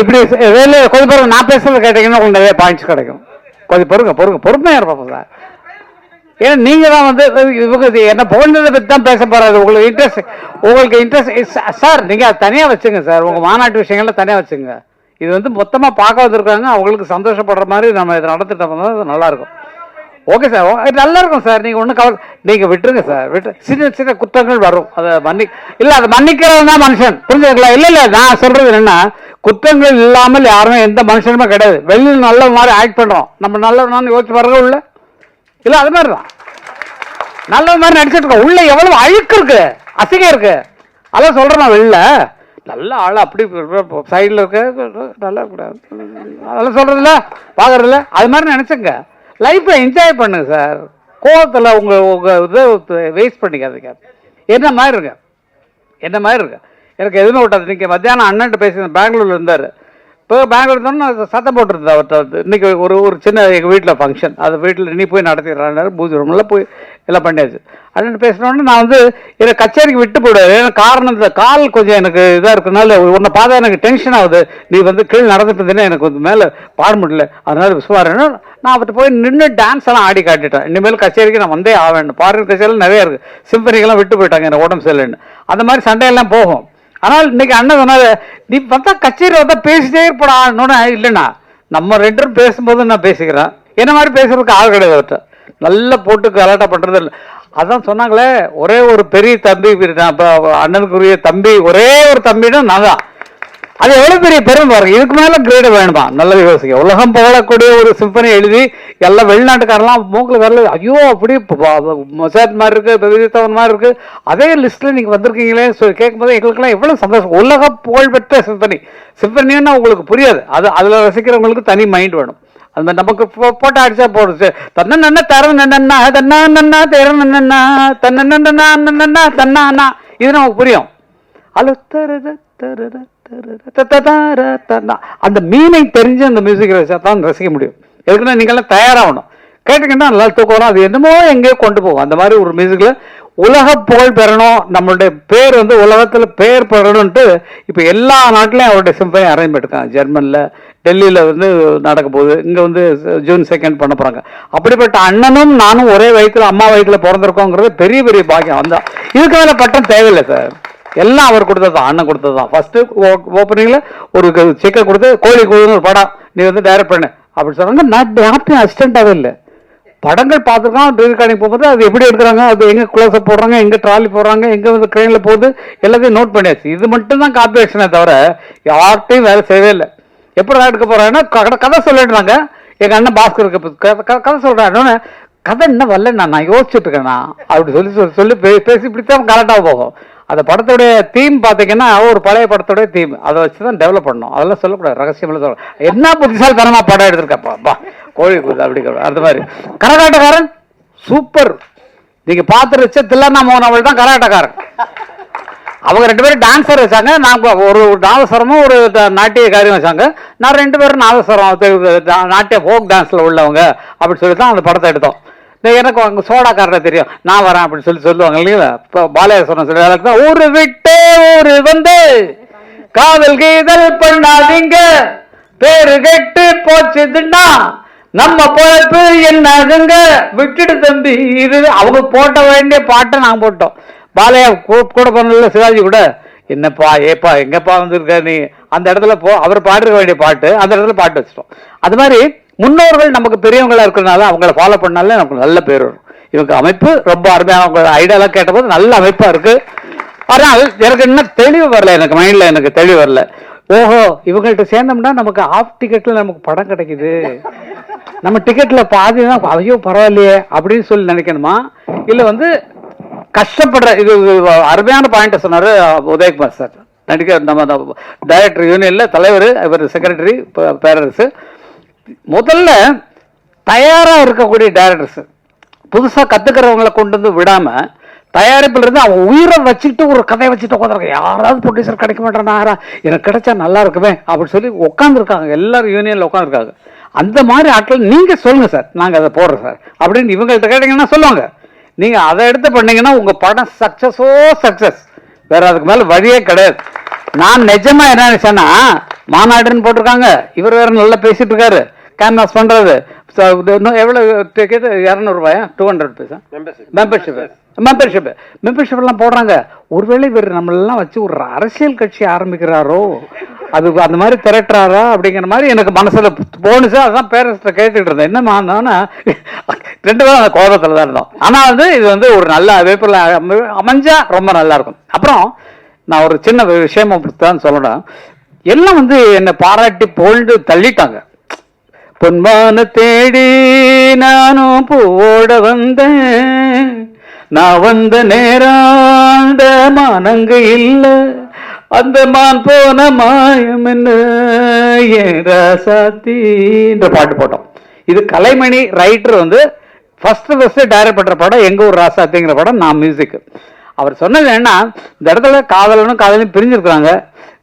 இப்படி வேலை கொஞ்சம் பாருங்க நான் பேசுறது கேட்டீங்கன்னா உங்களுக்கு நிறைய பாயிண்ட்ஸ் கிடைக்கும். கொஞ்சம் பொறுங்க பொறுங்க பொறுமையாக இருப்போம் சார். ஏன்னா நீங்கள் தான் வந்து இவங்க இது என்ன போனதை பற்றி தான் பேச போகிறாரு உங்களுக்கு இன்ட்ரெஸ்ட் உங்களுக்கு இன்ட்ரெஸ்ட் சார் நீங்கள் அதை தனியாக வச்சுங்க சார். உங்கள் மாநாட்டு விஷயங்கள்ல தனியாக வச்சுங்க. இது வந்து மொத்தமாக பார்க்க வந்திருக்காங்க அவங்களுக்கு சந்தோஷப்படுற மாதிரி நம்ம இதை நடத்திட்டோம்னா அது நல்லாயிருக்கும் ஓகே சார் ஓ- oh, இது நல்லா இருக்கும் சார் நீங்கள் ஒன்றும் கவலை நீங்கள் விட்டுருங்க சார் விட்டு சின்ன சின்ன குற்றங்கள் வரும். அதை மன்னி இல்லை அதை மன்னிக்கிறவன் தான் மனுஷன். புரிஞ்சுக்கலாம் இல்லை இல்லை நான் சொல்கிறது என்னென்னா குற்றங்கள் இல்லாமல் யாருமே எந்த மனுஷனுமே கிடையாது. வெளியில் நல்ல மாதிரி ஆக்ட் பண்ணுறோம் நம்ம நல்லவனான்னு யோசிச்சு வர்றதும் இல்லை இல்லை அது மாதிரி தான். நல்ல மாதிரி நடிச்சிட்டு இருக்கோம். உள்ள எவ்வளவு அழுக்கு இருக்கு. அசிங்கம் இருக்கு. அதான் சொல்கிறேன் வெளில. நல்ல ஆள் அப்படி சைடில் இருக்க நல்லா கூடாது அதெல்லாம் சொல்கிறதில்ல பார்க்கறதில்ல அது மாதிரி நினச்சங்க. லைஃப்பை என்ஜாய் பண்ணுங்க சார் கோவத்தில் உங்கள் உங்கள் இதை வேஸ்ட் பண்ணிக்காதீங்க. என்ன மாதிரி இருங்க? என்ன மாதிரி இருக்கு எனக்கு எதுவுமே விட்டாது நீங்கள் மத்தியானம் அண்ணன்ட்டு பேசி பெங்களூர்ல இருந்தார். இப்போ பெங்களூர் தானே சத்தம் போட்டுருந்தது அவர்கிட்ட வந்து ஒரு ஒரு சின்ன எங்கள் வீட்டில் ஃபங்க்ஷன் அது வீட்டில் நீ போய் நடத்திடுறாரு பூஜை ரூமில் போய் எல்லாம் பண்ணியாச்சு. அப்படின்னு பேசினோடனே நான் வந்து என்னை கச்சேரிக்கு விட்டு போயிடுவார். ஏன்னா காரணம் இந்த கால் கொஞ்சம் எனக்கு இதாக இருக்கனால உன்னை பார்த்தா எனக்கு டென்ஷன் ஆகுது. நீ வந்து கீழே நடந்துட்டு இருந்தீங்கன்னா எனக்கு வந்து மேலே பாட முடியல. அதனால விசுவாரன்னு நான் அவர்கிட்ட போய் நின்று டான்ஸ் எல்லாம் ஆடி காட்டிட்டேன். இனிமேல் கச்சேரிக்கு நான் வந்தே ஆவேன். பாடல் கச்சேரியில் நிறையா இருக்குது சிம்பனிக்கெல்லாம் விட்டு போயிட்டாங்க எனக்கு உடம்பு சரியில்லைன்னு. அந்த மாதிரி சண்டையெல்லாம் போகும். ஆனால் இன்னைக்கு அண்ணன் சொன்னாரு நீ பார்த்தா கச்சேரி வந்தா பேசிட்டே இருப்படா இல்லைண்ணா நம்ம ரெண்டு பேரும் பேசும்போது நான் பேசிக்கிறேன். என்ன மாதிரி பேசுறதுக்கு ஆள் கிடையாது அவர்கிட்ட நல்லா போட்டு கலாட்டா பண்றது இல்லை. அதான் சொன்னாங்களே ஒரே ஒரு பெரிய தம்பி அண்ணனுக்குரிய தம்பி ஒரே ஒரு தம்பினா நான் தான். அது எவ்வளவு பெரிய பெருமை பாருங்க. இதுக்கு மேல கிரேடு வேணுமா? நல்லது யோசிக்க உலகம் போகக்கூடிய ஒரு சிம்பனி எழுதி எல்லாம் வெளிநாட்டுக்காரெல்லாம் மூக்கில் வரல ஐயோ அப்படி மொசாத் மாதிரி இருக்கு விதித்தவன் மாதிரி இருக்கு. அதே லிஸ்ட்ல நீங்க வந்திருக்கீங்களே சொல்லி கேட்கும்போது எங்களுக்கெல்லாம் எவ்வளவு சந்தோஷம். உலக புகழ்பெற்ற சிம்பனி சிம்பனின்னா உங்களுக்கு புரியாது. அது அதுல ரசிக்கிறவங்களுக்கு தனி மைண்ட் வேணும். அது மாதிரி நமக்கு போ- போட்டோ அடிச்சா போடுச்சு தன்ன நன்ன நன்னா தன்னா நன்னா தேர நன்னா தன்னா நன்னா தன்னா அண்ணா இது நமக்கு புரியும். அலு தருது தரத அந்த மீனை தெரிஞ்சு அந்த மியூசிக் ரசிச்சா தான் ரசிக்க முடியும் எதுக்குன்னா நீங்கெல்லாம் தயாராகணும் கேட்டீங்கன்னா நல்லா தூக்கம் வரும். அது என்னமோ எங்கேயோ கொண்டு போகும் அந்த மாதிரி ஒரு மியூசிக்கில் உலக புகழ் பெறணும் நம்மளுடைய பேர் வந்து உலகத்தில் பேர் பெறணும்ட்டு இப்போ எல்லா நாட்டிலையும் அவருடைய சிம்பனி அரேஞ்ச் பண்ணிருக்காங்க ஜெர்மனில் டெல்லியில் வந்து நடக்க போகுது இங்கே வந்து ஜூன் செகண்ட் பண்ண போகிறாங்க அப்படிப்பட்ட அண்ணனும் நானும் ஒரே வயிற்றுல அம்மா வயத்தில் பிறந்திருக்கோங்கிறது பெரிய பெரிய பாக்கியம் அந்த இதுக்கு பட்டம் தேவையில்லை சார் எல்லாம் அவர் கொடுத்தது தான் அண்ணன் கொடுத்தது தான். ஃபஸ்ட்டு ஓப்பனிங்கில் ஒரு சிக்கன் கொடுத்து கோழி கூடுன்னு ஒரு படம் நீ வந்து டைரக்ட் பண்ணு. அப்படி சொன்னாங்க. நான் யார்ட்டையும் அசிஸ்டண்டாகவே இல்லை. படங்கள் பார்த்துருக்கோம் ரீகார்டிங் போகும்போது அது எப்படி எடுக்கிறாங்க அது எங்கே க்ளோஸ் போடுறாங்க எங்கே ட்ராலி போடுறாங்க எங்கே வந்து ட்ரெயினில் போகுது எல்லாத்தையும் நோட் பண்ணியாச்சு. இது மட்டும் தான் காப்பி தவிர யார்கிட்டையும் வேலை செய்யவே இல்லை. எப்படி எடுக்க போகிறாங்கன்னா கதை கதை சொல்லிடுறாங்க எங்கள் அண்ணன் பாஸ்கருக்கு இப்ப கதை- சொல்கிறாங்க கதை கதை என்ன வரல நான் நான் யோசிச்சுட்டு இருக்கேண்ணா அப்படி சொல்லி சொல்லி சொல்லி பே- பேசி இப்படித்தான் கரெக்டாக போகும். அந்த படத்துடைய தீம் பார்த்தீங்கன்னா ஒரு பழைய படத்துடைய தீம் அதை வச்சு தான் டெவலப் பண்ணணும். அதெல்லாம் சொல்லக்கூடாது. ரகசியம் சொல்ல என்ன புத்திசாலித்தனமா படம் எடுத்திருக்கப்பா பா கோழி கூது அப்படி அந்த மாதிரி. கரகாட்டக்காரன்? சூப்பர் நீங்கள் பார்த்துருச்ச வச்ச தில்லா மோகன் அவள் தான் கரகாட்டக்காரன். அவங்க ரெண்டு பேரும் டான்ஸர் வச்சாங்க. நான் ஒரு நாதஸ்வரமும் ஒரு த- நாட்டியக்காரியும் வச்சாங்க. நான் ரெண்டு பேரும் நாதஸ்வரம் நாட்டிய ஃபோக் டான்ஸில் உள்ளவங்க அப்படின்னு சொல்லி தான் அந்த படத்தை எடுத்தோம். எனக்கு அங்கே சோடாக்காரரை தெரியும். நான் வரேன் அப்படின்னு சொல்லி சொல்லுவாங்க இல்லைங்களா? இப்போ பாலயஸ்வரம் சொல்லி அதுக்கு தான் ஊரு விட்டு ஊரு வந்து. காதல் கீதல் பண்ணாதீங்க. பேரு கெட்டு போச்சுதுன்னா நம்ம பொழப்பு என்னதுங்க? விட்டுடு தம்பி இது அவங்க போட்ட வேண்டிய பாட்டை நாங்கள் போட்டோம். பாலையா கூ- கூட பண்ணல சிவாஜி கூட. என்னப்பா ஏப்பா எங்கப்பா வந்திருக்க நீ? அந்த இடத்துல போ அவர் பாடுற வேண்டிய பாட்டு அந்த இடத்துல பாட்டு வச்சிட்டோம். அது மாதிரி முன்னோர்கள் நமக்கு பெரியவங்களா இருக்கிறனால அவங்கள ஃபாலோ பண்ணாலே நமக்கு நல்ல பேர் வரும். இவங்க அமைப்பு ரொம்ப அருமையாக அவங்க ஐடியாலாம் கேட்டபோது நல்ல அமைப்பா இருக்கு. ஆனால் எனக்கு இன்னும் தெளிவு வரல எனக்கு மைண்டில் எனக்கு தெளிவு வரல. ஓஹோ இவங்கள்ட்ட சேர்ந்தோம்னா நமக்கு ஆஃப் டிக்கெட்ல நமக்கு படம் கிடைக்குது. நம்ம டிக்கெட்டில் பாதி தான் ஐயோ பரவாயில்லையே அப்படின்னு சொல்லி நினைக்கணுமா? இல்லை வந்து கஷ்டப்படுற இது அருமையான பாயிண்ட்டை சொன்னார் உதயகுமார் சார். நடிக்க நம்ம டைரக்டர் யூனியனில் தலைவர் இவர் செக்ரட்டரி பேரரசு. முதல்ல தயாரா இருக்கக்கூடிய டேரக்டர்ஸ் புதுசா கற்றுக்கிறவங்களை கொண்டு வந்து விடாம தயாரிப்புல இருந்து அவன் உயிரை வச்சுட்டு ஒரு கதையை வச்சுட்டு உட்காந்துருக்க யாராவது ப்ரொடியூசர் கிடைக்க மாட்டேனாரா எனக்கு கிடைச்சா நல்லா இருக்குமே அப்படின்னு சொல்லி உட்காந்துருக்காங்க எல்லாரும் யூனியன்ல உட்காந்துருக்காங்க அந்த மாதிரி ஆட்கள் நீங்க சொல்லுங்க சார். நாங்க அதை போடுறோம் சார். அப்படின்னு இவங்கள்ட்ட கேட்டீங்கன்னா சொல்லுவாங்க. நீங்க அதை எடுத்து பண்ணீங்கன்னா உங்க படம் சக்ஸஸோ சக்ஸஸ் வேற அதுக்கு மேல வழியே கிடையாது. நான் நிஜமா என்ன நினச்சேன்னா மாநாடுன்னு போட்டிருக்காங்க. இவர் வேற நல்லா பேசிட்டு இருக்காரு. கேன்வாஸ் இது இன்னும் எவ்வளவு ticket இரநூறுபாயா two hundred paisa membership membership membership எல்லாம் போடுறாங்க. ஒருவேளை இவர் நம்மளெல்லாம் வச்சு ஒரு அரசியல் கட்சி ஆரம்பிக்கிறாரோ? அது அந்த மாதிரி திரட்டுறாரா? அப்படிங்கிற மாதிரி எனக்கு மனசுல போணுச்சு. அதான் பேரண்ட்ஸ்ட கேட்டுட்டு இருந்தேன். என்னமா நானா ரெண்டு பேரும் அந்த கோபத்துல தான் இருந்தோம். ஆனா வந்து இது வந்து ஒரு நல்ல அமைப்புல அமை- அமைஞ்சா ரொம்ப நல்லா இருக்கும். அப்புறம் நான் ஒரு சின்ன விஷயம் தான் சொல்லணும். எல்லாம் வந்து என்னை பாராட்டி புகழ்ந்து தள்ளிட்டாங்க. பொன்மான தேடி நானும் பூவோட வந்தேன் நான் வந்த நேராண்ட மானங்க இல்ல. அந்த மான் போன மாயம் என்ன? ஏன் ராசாத்தின்ற பாட்டு போட்டோம். இது கலைமணி ரைட்டர் வந்து ஃபர்ஸ்ட் ஃபர்ஸ்ட் டைரக்ட் பண்ணுற படம் எங்கள் ஊர் ராசாத்திங்கிற படம் நான் மியூசிக் அவர் சொன்னது என்ன இந்த இடத்துல காதலனும் காதலும் பிரிஞ்சிருக்கிறாங்க.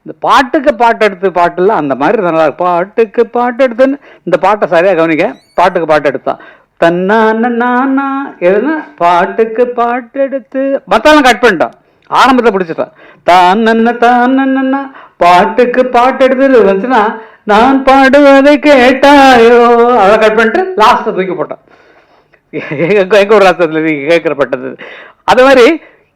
இந்த பாட்டுக்கு பாட்டு எடுத்து பாட்டுல அந்த மாதிரி நல்லா பாட்டுக்கு பாட்டு எடுத்துன்னு இந்த பாட்டை சரியா கவனிக்க பாட்டுக்கு பாட்டு எடுத்தான் தன்னான நானா எதுனா பாட்டுக்கு பாட்டு எடுத்து மத்தாலும் கட் பண்ணிட்டான் ஆரம்பத்தை பிடிச்சிட்டான் தான் நன்ன தான் நன்னா பாட்டுக்கு பாட்டு எடுத்து வந்துச்சுன்னா நான் பாடுவதை கேட்டாயோ? அதை கட் பண்ணிட்டு லாஸ்ட்டை தூக்கி போட்டான் எங்க ஒரு ராஷ்டிரத்துல கேட்கப்பட்டது. அது மாதிரி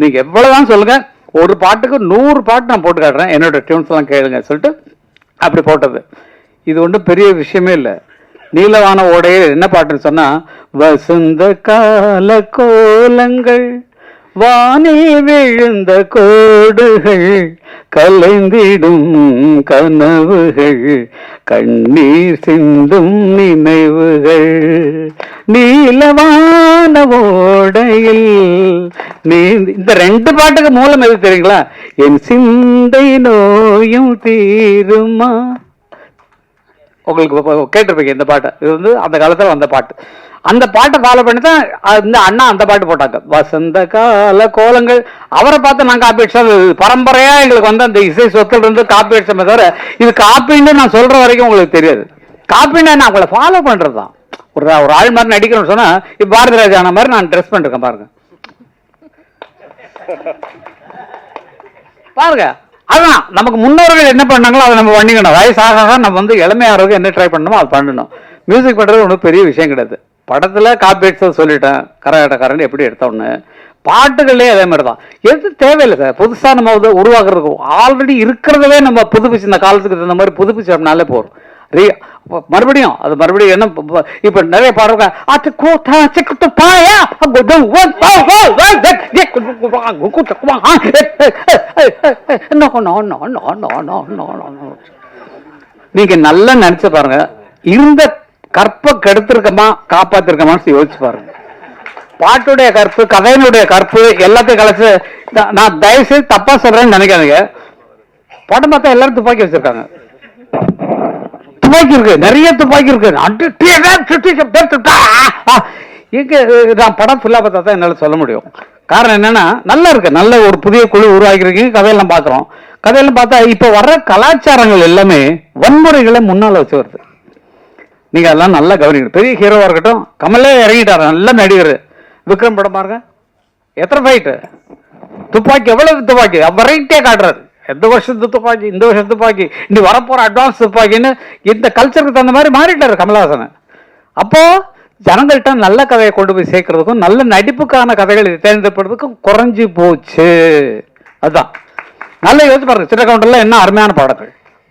நீங்கள் எவ்வளோதான் சொல்லுங்கள் ஒரு பாட்டுக்கு நூறு பாட்டு நான் போட்டு காட்டுறேன். என்னோட டியூன்ஸ் எல்லாம் கேளுங்க சொல்லிட்டு அப்படி போட்டது. இது ஒன்றும் பெரிய விஷயமே இல்லை. நீலவான ஓடையில் என்ன பாட்டுன்னு சொன்னால் வசந்த கால கோலங்கள் வானில் விழுந்த கோடுகள் கலைந்திடும் கனவுகள் கண்ணீர் சிந்தும் நினைவுகள். நீலவான ஓடையில் நீ இந்த ரெண்டு பாட்டுக்கு மூலம் எது தெரியுங்களா? என் சிந்தை நோயும் தீருமா? உங்களுக்கு கேட்டிருப்பீங்க இந்த பாட்டை. இது வந்து அந்த காலத்தில் வந்த பாட்டு. அந்த பாட்டை ஃபாலோ பண்ணி தான் இந்த அண்ணா அந்த பாட்டு போட்டாங்க. வசந்த கால கோலங்கள். அவரை பார்த்து நான் காப்பி அடிச்சா பரம்பரையாக எங்களுக்கு வந்து அந்த இசை சொத்துல இருந்து காப்பி அடிச்சமே தவிர இது காப்பின்னு நான் சொல்கிற வரைக்கும் உங்களுக்கு தெரியாது. காப்பின்னா நான் உங்களை ஃபாலோ பண்ணுறது தான். ஒரு ஒரு ஆள் மாதிரி நடிக்கணும்னு சொன்னால் இப்போ பாரதி ராஜா ஆன மாதிரி நான் ட்ரெஸ் பண்ணிருக்கேன் பாருங்க. பாருங்க. அதான் நமக்கு முன்னோர்கள் என்ன பண்ணாங்களோ அதை நம்ம பண்ணிக்கணும். வயசாக ஆக நம்ம வந்து இளமையாரோக்கு என்ன ட்ரை பண்ணணுமோ அது பண்ணணும். மியூசிக் பண்ணுறது ஒன்றும் பெரிய விஷயம் கிடையாது. படத்தில் காப்பீட்ஸை சொல்லிட்டேன் கரகாட்டக்காரன் எப்படி எடுத்தோன்னு பாட்டுகளே அதே மாதிரி தான் எது தேவையில்லை சார் புதுசாக நம்ம வந்து உருவாக்குறதுக்கு. ஆல்ரெடி இருக்கிறதவே நம்ம புதுப்பிச்சு இந்த காலத்துக்கு தகுந்த மாதிரி புதுப்பிச்சோம்னாலே போதும். ரீ- மறுபடியும் அது மறுபடியும் என்ன இப்ப- நிறைய பாடுறாங்க அது கூத்தா சிக்குட்டு பாயா குடு ஒன் ஓ ஓ ஓ தக் ஏ குடு குடு no no no no no no no no நீங்க நல்லா நினைச்சு பாருங்க. இருந்த கற்பை கெடுத்திருக்கமா காப்பாத்திருக்கமான்னு யோசிச்சு பாருங்க. பாட்டுடைய கற்பு கதையினுடைய கற்பு எல்லாத்தையும் கலைச்சு நான் நான் தயவு செய்து தப்பா சொல்றேன்னு நினைக்காதீங்க. படம் பார்த்தா எல்லாரும் துப்பாக்கி வச்சிருக்காங்க. துப்பாக்கி இருக்கு நிறைய துப்பாக்கி இருக்கு. அட்டு நான் படம் ஃபுல்லா பார்த்தா தான் என்னால சொல்ல முடியும். காரணம் என்னன்னா நல்லா இருக்கு. நல்ல ஒரு புதிய குழு உருவாக்கிருக்கு கதையெல்லாம் பாக்குறோம் கதையெல்லாம் பார்த்தா இப்ப வர்ற கலாச்சாரங்கள் எல்லாமே வன்முறைகளை முன்னால வச்சு வருது. நீங்க அதெல்லாம் நல்லா கவனிக்கணும். பெரிய ஹீரோவா இருக்கட்டும் கமலே இறங்கிட்டாரு. நல்ல நடிகர். விக்ரம் படம் பாருங்க. எத்தனை ஃபைட்டு துப்பாக்கி எவ்வளவு துப்பாக்கி? வெரைட்டியா காட்டுறாரு. எந்த வருஷத்து துப்பாக்கி இந்த வருஷம் துப்பாக்கி இனி வரப்போற அட்வான்ஸ் துப்பாக்கின்னு இந்த கல்ச்சருக்கு தகுந்த மாதிரி மாறிட்டாரு கமல்ஹாசன். அப்போ ஜனங்கள்கிட்ட நல்ல கதையை கொண்டு போய் சேர்க்கறதுக்கும் நல்ல நடிப்புக்கான கதைகள் தேர்ந்தெடுப்பதுக்கும் குறைஞ்சு போச்சு. அதுதான். நல்ல யோசிச்சு பாருங்க சின்ன கவுண்டர்ல என்ன அருமையான பாடங்கள்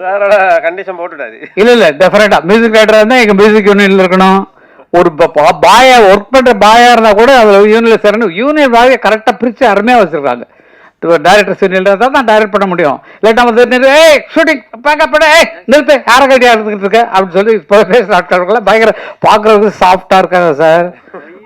சாரோட கண்டிஷன் போட்டுட்டாரு இல்ல இல்ல டெஃபினட்டா மியூசிக் டைரக்டர் இருந்தா எங்க மியூசிக் யூனியன்ல இருக்கணும். ஒரு பாயா ஒர்க் பண்ற பாயா இருந்தா கூட அதுல யூனியன்ல சேரணும். யூனியன் பாயை கரெக்டா பிரிச்சு அருமையா வச்சிருக்காங்க. டைரக்டர் யூனியன்ல தான் தான் டைரக்ட் பண்ண முடியும். இல்லாட்டா வந்து நிறு- ஏய் ஷூட்டிங் பேக்கப் பண்ண ஏய் நிறுத்து யாரை கட்டியா எடுத்துக்கிட்டு இருக்க? அப்படின்னு சொல்லி இப்போ பேசுற ஆட்களுக்கெல்லாம் பயங்கர பார்க்கறதுக்கு சாஃப்டா இருக்காங்க சார்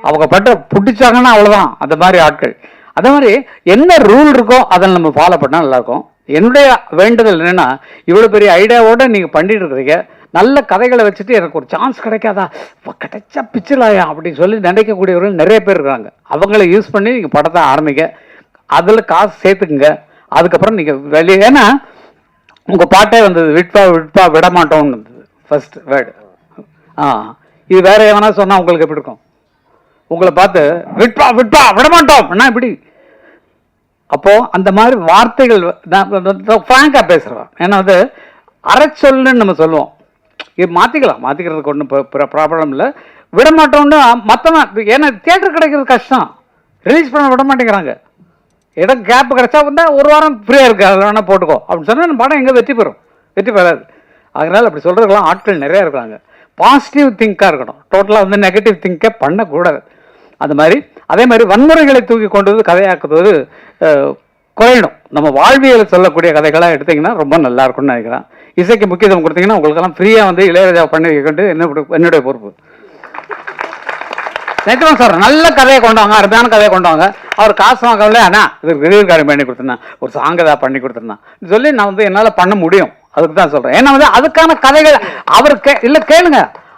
அவங்க பண்ற பிடிச்சாங்கன்னா அவ்வளவுதான். அந்த மாதிரி ஆட்கள். அதே மாதிரி என்ன ரூல் இருக்கோ அதை நம்ம ஃபாலோ பண்ணால் நல்லாயிருக்கும் என்னுடைய வேண்டுதல் என்னென்னா இவ்வளோ பெரிய ஐடியாவோட நீங்கள் பண்ணிட்டு இருக்கிறீங்க. நல்ல கதைகளை வச்சுட்டு எனக்கு ஒரு சான்ஸ் கிடைக்காதா? அப்ப கிடைச்சா பிச்சலாயா? அப்படின்னு சொல்லி நினைக்கக்கூடியவர்கள் நிறைய பேர் இருக்காங்க. அவங்கள யூஸ் பண்ணி நீங்கள் படத்தை ஆரம்பிங்க. அதில் காசு சேர்த்துக்குங்க. அதுக்கப்புறம் நீங்கள் வெளியே ஏன்னா உங்கள் பாட்டே வந்தது விட்பா விட்பா விடமாட்டோம்னு வந்தது. இருந்தது ஃபர்ஸ்ட் வேர்டு ஆ இது வேறு எவனா சொன்னால் உங்களுக்கு எப்படி இருக்கும்? உங்களை பார்த்து விட்பா விட்பா விடமாட்டோம். என்ன இப்படி? அப்போ அந்த மாதிரி வார்த்தைகள் நான் ஃப்ராங்கா பேசுறேன் ஏன்னா வந்து அரைச்சொல்லுன்னு நம்ம சொல்லுவோம். இது மாத்திக்கலாம். மாத்திக்கிறதுக்கு ஒன்றும் ப்ராப்ளம் இல்லை. விட மாட்டோம்னு மற்றவன் ஏன்னா தியேட்டர் கிடைக்கிறது கஷ்டம். ரிலீஸ் பண்ண விட மாட்டேங்கிறாங்க. இடம் கேப் கிடைச்சா வந்தால் ஒரு வாரம் ஃப்ரீயாக இருக்குது அதில் வேணால் போட்டுக்கோ. அப்படின்னு சொன்னால் நம்ம படம் எங்கே வெற்றி பெறும்? வெற்றி பெறாது. அதனால் அப்படி சொல்கிறதுக்கெல்லாம் ஆட்கள் நிறையா இருக்காங்க பாசிட்டிவ் திங்காக இருக்கணும். டோட்டலாக வந்து நெகட்டிவ் திங்கை பண்ணக்கூடாது. அந்த மாதிரி அதே மாதிரி வன்முறைகளை தூக்கி கொண்டு வந்து கதையாக்குவது குறையணும் நம்ம வாழ்வியல் சொல்லக்கூடிய கதைகளாக எடுத்தீங்கன்னா ரொம்ப நல்லா இருக்கும்னு நினைக்கிறேன். இசைக்கு முக்கியத்துவம் கொடுத்தீங்கன்னா உங்களுக்கெல்லாம் ஃப்ரீயாக வந்து இளையராஜா பண்ணி வைக்கிட்டு என்ன என்னுடைய பொறுப்பு. நிஜமா சார் நல்ல கதையை கொண்டாங்க அருமையான கதையை கொண்டு வாங்க. அவர் காசு வாங்கல அண்ணா இது ரிலீவ் காரியம் பண்ணி கொடுத்துருந்தேன். ஒரு சாங் ஏதாவது பண்ணி கொடுத்துருந்தேன். சொல்லி நான் வந்து என்னால் பண்ண முடியும். அதுக்கு தான் சொல்கிறேன் ஏன்னா வந்து அதுக்கான கதைகள் அவர் கே இல்லை கேளுங்க.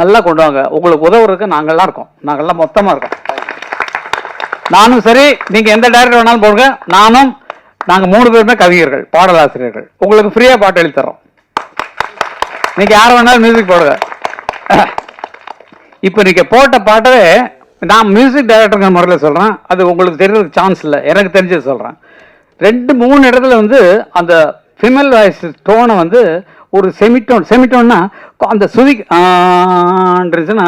நல்லா கொண்டு வாங்க உங்களுக்கு உதவுறதுக்கு நாங்கள்லாம் இருக்கோம். நாங்கள்லாம் மொத்தமாக இருக்கோம். நானும் சரி நீங்கள் எந்த டைரக்டர் வேணாலும் போடுங்க. நானும் நாங்கள் மூணு பேருமே கவிஞர்கள் பாடலாசிரியர்கள். உங்களுக்கு ஃப்ரீயாக பாட்டு எழுதித்தரோம் நீங்கள் யார் வேணாலும் மியூசிக் போடுங்க. இப்போ நீங்கள் போட்ட பாட்டவே நான் மியூசிக் டைரக்டருங்கிற முறையில் சொல்கிறேன் அது உங்களுக்கு தெரியறதுக்கு சான்ஸ் இல்லை. எனக்கு தெரிஞ்சது சொல்கிறேன் ரெண்டு மூணு இடத்துல வந்து அந்த ஃபிமேல் வாய்ஸ் டோனை வந்து ஒரு செமிட்டோன் செமிட்டோன்னா அந்த சுதி ஆன்றதுன்னா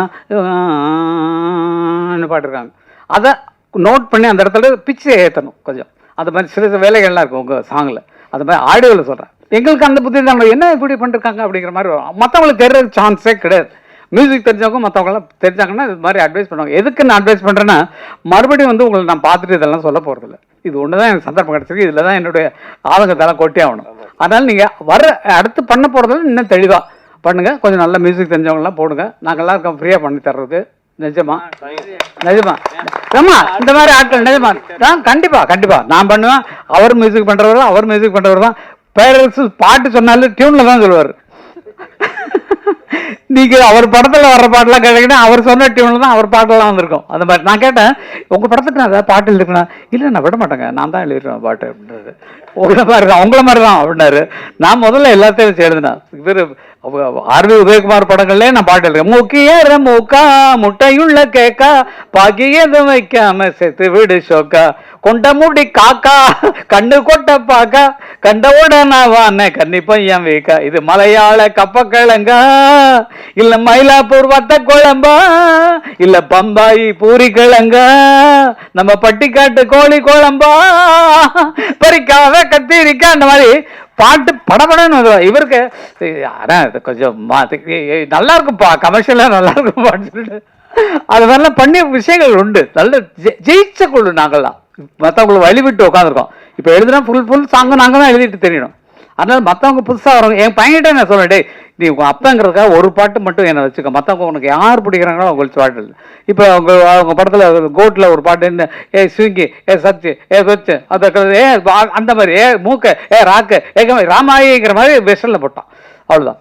பாட்டிருக்காங்க அதை நோட் பண்ணி அந்த இடத்துல பிச்சை ஏற்றணும் கொஞ்சம். அந்த மாதிரி சில சில வேலைகள்லாம் இருக்கும் உங்கள் சாங்கில் அந்த மாதிரி ஆடியோவில் சொல்கிறேன் எங்களுக்கு அந்த புத்தி தான் என்ன இப்படி பண்ணிருக்காங்க அப்படிங்கிற மாதிரி வரும். மற்றவங்களுக்கு தெரியற சான்ஸே கிடையாது. மியூசிக் தெரிஞ்சவங்க மற்றவங்களாம் தெரிஞ்சாங்கன்னா இது மாதிரி அட்வைஸ் பண்ணுவாங்க. எதுக்கு நான் அட்வைஸ் பண்ணுறேன்னா மறுபடியும் வந்து உங்களை நான் பார்த்துட்டு இதெல்லாம் சொல்ல போகிறதில்ல இது ஒன்று தான் எனக்கு சந்தர்ப்பம் கிடச்சிருக்கு. இதில் தான் என்னுடைய ஆதங்கத்தெல்லாம் கொட்டி ஆகணும். அதனால் நீங்கள் வர அடுத்து பண்ண போகிறதுல இன்னும் தெளிவாக பண்ணுங்கள் கொஞ்சம் நல்ல மியூசிக் தெரிஞ்சவங்களாம் போடுங்க. நாங்கள்லாம் இருக்கோம் ஃப்ரீயாக பண்ணி தர்றது நிஜமா. நிஜமா. ஏமா இந்த மாதிரி ஆட்கள் நிஜமா. நான் கண்டிப்பாக கண்டிப்பாக நான் பண்ணுவேன். அவர் மியூசிக் பண்ணுறவர் தான் அவர் மியூசிக் பண்ணுறவர் தான். பேரரசு பாட்டு சொன்னாலும் டியூனில் தான் சொல்லுவார். நீங்க அவர் படத்துல வர்ற பாட்டெல்லாம் கேட்டீங்கன்னா அவர் சொன்ன டியூன்ல தான் அவர் பாட்டெல்லாம் வந்திருக்கும். அந்த மாதிரி. நான் கேட்டேன் உங்க படத்துக்கு நான் ஏதாவது பாட்டு எழுதிருக்கேன்? இல்லை நான் விட மாட்டேங்க. நான் தான் எழுதிடுவேன் பாட்டு. அப்படின்றது. உங்களை மாதிரி தான் உங்களை மாதிரி தான் அப்படின்னாரு. நான் முதல்ல எல்லாத்தையும் வச்சு இவர் ஆர்வி உதயகுமார் படங்கள்லயே நான் பாட்டு எழுதுறேன். முக்கிய மூக்கா முட்டையுள்ள கேக்கா பாக்கியது வைக்காம செத்து விடு ஷோக்கா. கொண்ட மூடி காக்கா கண்ணு கொட்ட பாக்கா. கண்ட உடனவான கன்னி பையன் வீக்கா. இது மலையாள கப்ப கிழங்கா இல்ல மயிலாப்பூர் வத்த குழம்பா? இல்ல பம்பாயி பூரி கிழங்கா? நம்ம பட்டிக்காட்டு கோழி குழம்பா? பறிக்காத கத்திரிக்கா அந்த மாதிரி பாட்டு படபடன்னு வரும் இவருக்கு ஆனால் கொஞ்சம் ஏய், நல்லா இருக்கும்ப்பா கமர்ஷியலாக நல்லா இருக்கும்ப்பான்னு சொல்லிட்டு. அது மாதிரிலாம் பண்ணிய விஷயங்கள் உண்டு. நல்ல ஜெயிச்ச குழு நாங்கள்லாம். மற்றவங்களை வழிவிட்டு உட்காந்துருக்கோம் இப்போ எழுதுனா ஃபுல் ஃபுல் சாங்கும் நாங்கள் தான் எழுதிட்டு தெரியணும் அதனால மற்றவங்க புதுசாக வரவங்க என் பையன்கிட்ட நான் சொல்லிட்டேன் நீ உங்கள் அப்பங்கிறதுக்காக ஒரு பாட்டு மட்டும் என்னை வச்சுக்க. மற்றவங்க உனக்கு யார் பிடிக்கிறாங்களோ அவங்களுக்கு பாட்டு இல்லை. இப்போ அவங்க அவங்க படத்தில் கோட்டில் ஒரு பாட்டு என்ன ஏ ஸ்விங்கி ஏ சச்சு ஏ சொச்சு. அந்த ஏ அந்த மாதிரி ஏ மூக்க ஏ ராக்கு ஏ ராமாயிங்கிற மாதிரி வெஸ்டர்னில் போட்டான். அவ்வளோதான்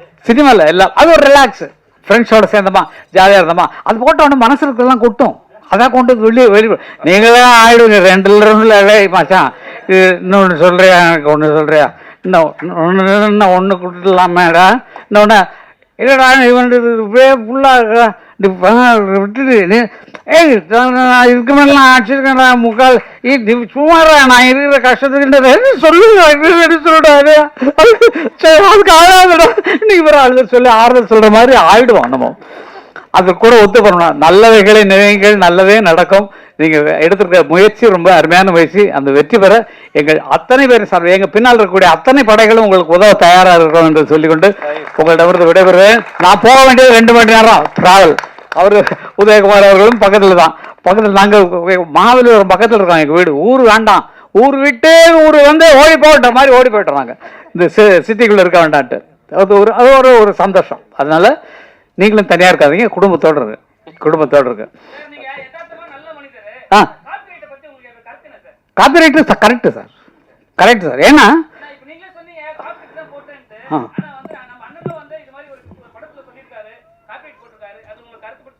சினிமால எல்லாம் அது ஒரு ரிலாக்ஸ் ஃப்ரெண்ட்ஸோட சேர்ந்தமா ஜாலியாக இருந்தோமா அது போட்ட உடனே மனசு கொட்டும். அதான் கொண்டு வந்து வெளியே வெளியே நீங்களே ஆயிடுங்க ரெண்டு ரெண்டு டேய் மச்சான். இது இன்னொன்று சொல்கிறியா எனக்கு ஒன்று சொல்கிறியா இன்னும் ஒன்று ஒன்று கொடுத்துடலாமேடா. இன்னொன்று இல்லைடா இவன் இப்படியே ஃபுல்லாக விட்டுட்டு நீ- ஏய் நான் நான் இதுக்கு மேலாம் அடிச்சிருக்கேன்டா முக்கால் ஏய், நீ சும்மாடா நான் இருக்கிற கஷ்டத்துக்கு சொல்லுங்க? இது சரி அதுக்கு ஆளாதுடா இன்னைக்கு வேற அழுத சொல்லி ஆறுதல் சொல்ற மாதிரி ஆயிடுவோம் நம்ம. அது கூட ஒத்து பண்ணணும் நல்லவைகளை நினைவுகள் நல்லதே நடக்கும். நீங்கள் எடுத்துருக்க முயற்சி ரொம்ப அருமையான முயற்சி. அந்த வெற்றி பெற எங்கள் அத்தனை பேர் சார் எங்கள் பின்னால் இருக்கக்கூடிய அத்தனை படைகளும் உங்களுக்கு உதவ தயாராக இருக்கிறோம் என்று சொல்லிக்கொண்டு உங்களிடமிருந்து விடைபெறுவேன் நான் போக வேண்டியது ரெண்டு மணி நேரம். டிராவல் அவரு உதயகுமார் அவர்களும் பக்கத்துல தான். பக்கத்துல நாங்க மாவலிபுரம் பக்கத்துல இருக்கோம் எங்க வீடு. ஊர் வேண்டாம். ஊர் விட்டு ஊர் வந்து ஓடி போகிற மாதிரி ஓடி போயிட்டோம் இந்த சிட்டிக்குள்ள இருக்க வேண்டான்ட்டு. அது ஒரு அது ஒரு ஒரு சந்தோஷம். அதனால நீங்களும் தனியா இருக்காதீங்க குடும்பத்தோட இருக்கு குடும்பத்தோட இருக்கு. ஆ. காப்பிரைட்டை கரெக்ட் சார் கரெக்ட் சார் ஏன்னா நீங்களே ஆ. ஆனா வந்து நம்ம அண்ணனும் வந்து இது மாதிரி ஒரு ஒரு படத்துல சொல்லியிருக்காரு காப்பிரைட் போட்டிருக்காரு அது உங்களுக்கு கருத்து பற்றி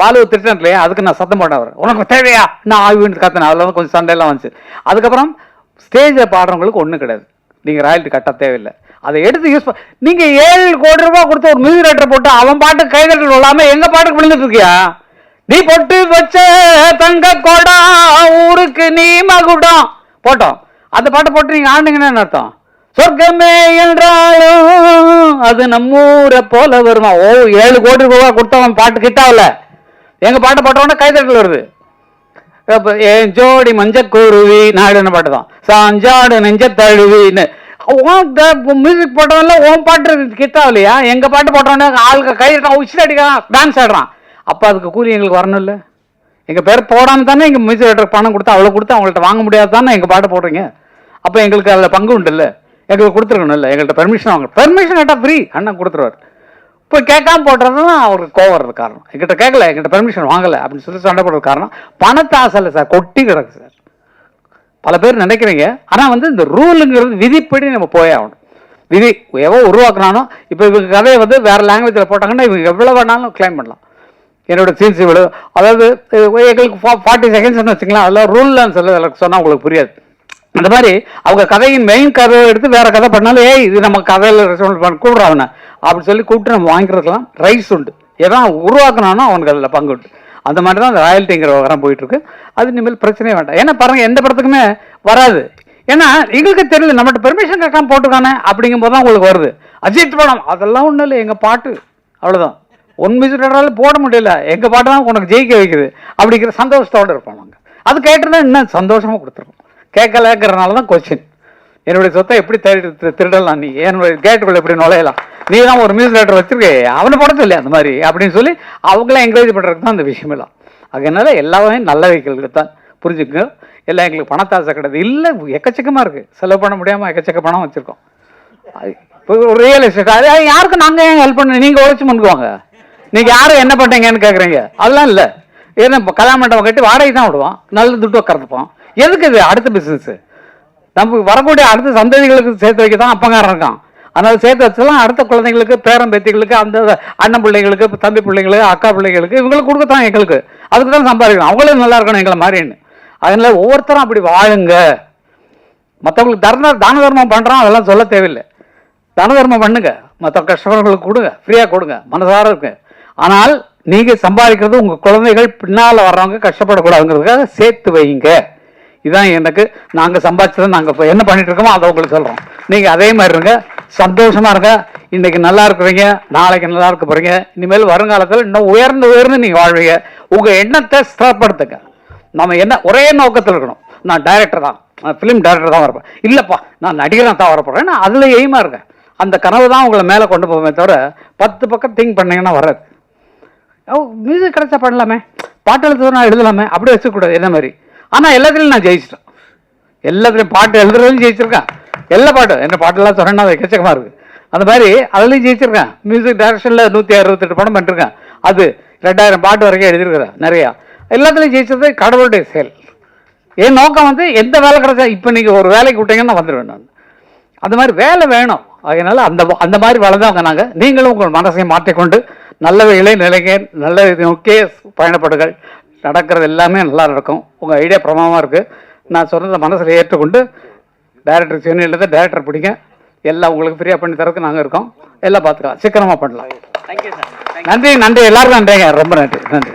பாலு திட்டம் இல்லையா அதுக்கு நான் சத்தம் போட்டேன் அவர். உனக்கு தேவையா? நான் ஆய்வுன்னு கத்தினேன் அதில் வந்து கொஞ்சம் சண்டையெல்லாம் வந்துச்சு. அதுக்கப்புறம் ஸ்டேஜில் பாடுறவங்களுக்கு ஒன்றும் கிடையாது. நீங்கள் ராயல்ட்டி கட்ட தேவையில்லை. அதை எடுத்து யூஸ் பண்ண நீங்கள் ஏழு கோடி ரூபா கொடுத்து ஒரு மியூசிக் ரைட்டர் போட்டு அவன் பாட்டு கைதட்டல் விழாம எங்கள் பாட்டுக்கு விழுந்துட்டு இருக்கியா? நீ பொட்டு வச்ச தங்க கொடா ஊருக்கு நீ மகுடம். போட்டோம். அந்த பாட்டை போட்டு நீங்கள் ஆண்டுங்கன்னு என்ன அர்த்தம்? சொர்க்கமே என்றாலும் அது நம்மூரை போல வருமா? ஓ ஏழு கோடி ரூபா கொடுத்தவன் பாட்டு கிட்டாவில்லை எங்கள் பாட்டை போட்டவொடனே கைதட்டல் வருது. இப்போ என் ஜோடி மஞ்சக்குருவி நாடுன்னு பாட்டு தான். சாஞ்சாடு நெஞ்ச தழுவின்னு மியூசிக் போட்டவன்ல உன் பாட்டு கித்தா இல்லையா? எங்கள் பாட்டு போட்டவனே ஆளுக்கு கை உச்சில் அடிக்கிறான் டான்ஸ் ஆடுறான். அப்போ அதுக்கு கூலி எங்களுக்கு வரணும்ல எங்கள் பேர் போடாமல் தானே எங்கள் மியூசிக் டைரக்டர் பணம் கொடுத்து அவ்வளோ கொடுத்து அவங்கள்ட்ட வாங்க முடியாது தானே எங்கள் பாட்டு போடுறீங்க? அப்போ எங்களுக்கு அதில் பங்கு உண்டு இல்லை. எங்களுக்கு கொடுத்துருக்கணும் எங்கள்கிட்ட பெர்மிஷன் வாங்க. பெர்மிஷன் கேட்டால் ஃப்ரீ அண்ணன் கொடுத்துருவாரு. இப்போ கேட்காம போடுறதுனா தான் அவருக்கு கோவம் வர்றது காரணம். என்கிட்ட கேட்கல என்கிட்ட பெர்மிஷன் வாங்கலை அப்படின்னு சொல்லி சண்டை போடுறது காரணம். பணத்தை ஆசை இல்லை சார் கொட்டி கிடக்கு சார் பல பேர் நினைக்கிறீங்க. ஆனால் வந்து இந்த ரூலுங்கிறது விதிப்படி நம்ம போயே ஆகணும். விதி எவோ உருவாக்குனானோ இப்போ இவங்க கதையை வந்து வேறு லாங்குவேஜில் போட்டாங்கன்னா இவங்க எவ்வளோ வேணாலும் கிளைம் பண்ணலாம். என்னோட சீன்ஸ் இவ்வளோ அதாவது அஹ், எங்களுக்கு ஃபார்ட்டி செகண்ட்ஸ்னு வச்சுக்கலாம் அதெல்லாம் ரூல்னு சொல்லி அதில் சொன்னால் உங்களுக்கு புரியாது. அந்த மாதிரி அவங்க கதையின் மெயின் கதையை எடுத்து வேற கதை பண்ணாலும் ஏய் இது நம்ம கதையில் ரெஸ்பான்ஸ் பண்ண கூப்பிட்ற அவனை. சொல்லி கூப்பிட்டு நம்ம வாங்கிக்கிறதுலாம் ரைட்ஸ் உண்டு. எதான் உருவாக்கணும்னா அவனுக்கு அதில் பங்கு உண்டு. அந்த மாதிரி தான் அந்த ராயல்ட்டிங்கிற விவகாரம் போயிட்டுருக்கு. அது இனிமேல் பிரச்சனையே வேண்டாம். ஏன்னா பாருங்கள் எந்த படத்துக்குமே வராது. ஏன்னா எங்களுக்கு தெரியல நம்மகிட்ட பெர்மிஷன் கேட்காம போட்டுருக்கானே அப்படிங்கும்போது தான் உங்களுக்கு வருது. அஜித் படம் அதெல்லாம் ஒன்றும் இல்லை எங்கள் பாட்டு. அவ்வளோதான் ஒன் மியூசிக் போட முடியல. எங்கள் பாட்டு தான் உனக்கு ஜெயிக்க வைக்குது அப்படிங்கிற சந்தோஷத்தோடு இருப்போம் நாங்கள் அது கேட்டிருந்தா இன்னும் சந்தோஷமாக கொடுத்துருக்கோம். கேட்கலங்கிறனால தான் கொஸ்டின் என்னுடைய சொத்தை எப்படி தேடி திருடலாம் நீ? என்னுடைய கேட்டுக்குள்ள எப்படி நுழையலாம்? நீ தான் ஒரு மியூஸ் டைரக்டர் வச்சிருக்கே அவனை படம் அந்த மாதிரி அப்படின்னு சொல்லி அவங்கள என்கரேஜ் பண்ணுறதுக்கு தான் அந்த விஷயமெல்லாம். அதனால எல்லாமே நல்ல வைக்கிறது தான். புரிஞ்சுக்கோங்க? எல்லாம் எங்களுக்கு பணத்தாசை கிடையாது. இல்லை எக்கச்சக்கமாக இருக்குது செலவு பண்ண முடியாமல் எக்கச்சக்க பணம் வச்சுருக்கோம். இப்போ ஒரு ரியல் எஸ்டேட் அது யாருக்கும் நாங்கள் ஏன் ஹெல்ப் பண்ண நீங்கள் உழைச்சி முன்னுக்குவாங்க நீங்கள் யாரும் என்ன பண்ணுறீங்கன்னு கேட்குறீங்க அதெல்லாம் இல்லை. ஏன்னா இப்போ கல்யாண மண்டபம் கட்டி வாடகை தான் விடுவான். நல்ல துட்டு உட்காந்துப்போம் எதுக்கு இது அடுத்த பிஸ்னஸ்ஸு நமக்கு வரக்கூடிய அடுத்த சந்ததிகளுக்கு சேர்த்து வைக்க தான் அப்பங்காரன் இருக்கான். அதனால் சேர்த்து வச்சலாம் அடுத்த குழந்தைங்களுக்கு பேரன் பேத்திகளுக்கு அந்த அண்ணன் பிள்ளைங்களுக்கு தம்பி பிள்ளைங்களுக்கு அக்கா பிள்ளைங்களுக்கு இவங்களுக்கு கொடுக்கத்தான் எங்களுக்கு. அதுக்கு தான் சம்பாதிக்கணும். அவங்களும் நல்லா இருக்கணும் எங்களை மாதிரின்னு. அதனால ஒவ்வொருத்தரும் அப்படி வாழுங்க. மற்றவங்களுக்கு தர்ம தான தர்மம் பண்ணுறோம் அதெல்லாம் சொல்ல தேவையில்லை. தான தர்மம் பண்ணுங்க. மற்ற கஷ்டப்படுறவங்களுக்கு கொடுங்க. ஃப்ரீயாக கொடுங்க. மனசார இருக்கு ஆனால் நீங்கள் சம்பாதிக்கிறது உங்கள் குழந்தைகள் பின்னால் வர்றவங்க கஷ்டப்படக்கூடாதுங்கிறதுக்காக சேர்த்து வைங்க. இதான் எனக்கு நாங்கள் சம்பாதிச்சதை நாங்கள் என்ன பண்ணிட்டு இருக்கோமோ அதை உங்களுக்கு சொல்கிறோம் நீங்கள் அதே மாதிரி இருங்க. சந்தோஷமாக இருங்க. இன்னைக்கு நல்லா இருக்கிறீங்க. நாளைக்கு நல்லா இருக்க போகிறீங்க இனிமேல் வருங்காலத்தில் இன்னும் உயர்ந்து உயர்ந்து நீங்கள் வாழ்வீங்க. உங்கள் எண்ணத்தை ஸ்திரப்படுத்துங்க. நம்ம என்ன ஒரே நோக்கத்தில் இருக்கணும். நான் டைரக்டர் தான். நான் ஃபிலிம் டைரக்டர் தான் வரப்பேன் இல்லைப்பா நான் நடிகராக தான் வரப்போறேன். நான் அதில் எய்மாக இருக்கேன் அந்த கனவு தான் உங்களை மேலே கொண்டு போவேமே தவிர பத்து பக்கம் திங்க் பண்ணீங்கன்னா வராது. ஓ மியூசிக் கிடைச்சா பண்ணலாமே. பாட்டு எழுதுறது நான் எழுதலாமே அப்படி வச்சுக்கூடாது என்ன மாதிரி? ஆனால் எல்லாத்துலையும் நான் ஜெயிச்சிட்டேன். எல்லாத்துலையும் பாட்டு எழுதுறதுலையும் ஜெயிச்சிருக்கேன். எல்லா பாட்டும் என்ன பாட்டெல்லாம் சொன்னா அது எக்கச்சக்கமாக இருக்குது அந்த மாதிரி அதுலேயும் ஜெயிச்சிருக்கேன். மியூசிக் டைரக்ஷனில் நூற்றி அறுபத்தெட்டு படம் பண்ணிருக்கேன். அது ரெண்டாயிரம் பாட்டு வரைக்கும் எழுதியிருக்கிறேன் நிறையா. எல்லாத்துலேயும் ஜெயிச்சது கடவுளுடைய செயல். என் நோக்கம் வந்து எந்த வேலை கிடைச்சா இப்போ நீங்கள் ஒரு வேலைக்கு விட்டீங்கன்னா நான் வந்துடுவேன் நான். அந்த மாதிரி வேலை வேணும். அதனால் அந்த அந்த மாதிரி வளர்ந்தவங்க நாங்கள் நீங்களும் உங்கள் மனசையும் மாற்றிக்கொண்டு நல்ல நல்லவைகளை நிலைங்க நல்ல நோக்கிய பயணப்படுங்கள். நடக்கிறது எல்லாமே நல்லா நடக்கும். உங்கள் ஐடியா பிரமாதமாக இருக்குது நான் சொன்னதை மனசில் ஏற்றுக்கொண்டு டைரக்டர் சென்னையில் டைரக்டர் பிடிங்க. எல்லாம் உங்களுக்கு ஃப்ரீயாக பண்ணி தரதுக்கு நாங்கள் இருக்கோம். எல்லாம் பார்த்துக்கலாம். சீக்கிரமாக பண்ணலாம். நன்றி நன்றி. எல்லாருக்கும் நன்றிங்க. ரொம்ப நன்றி. நன்றி.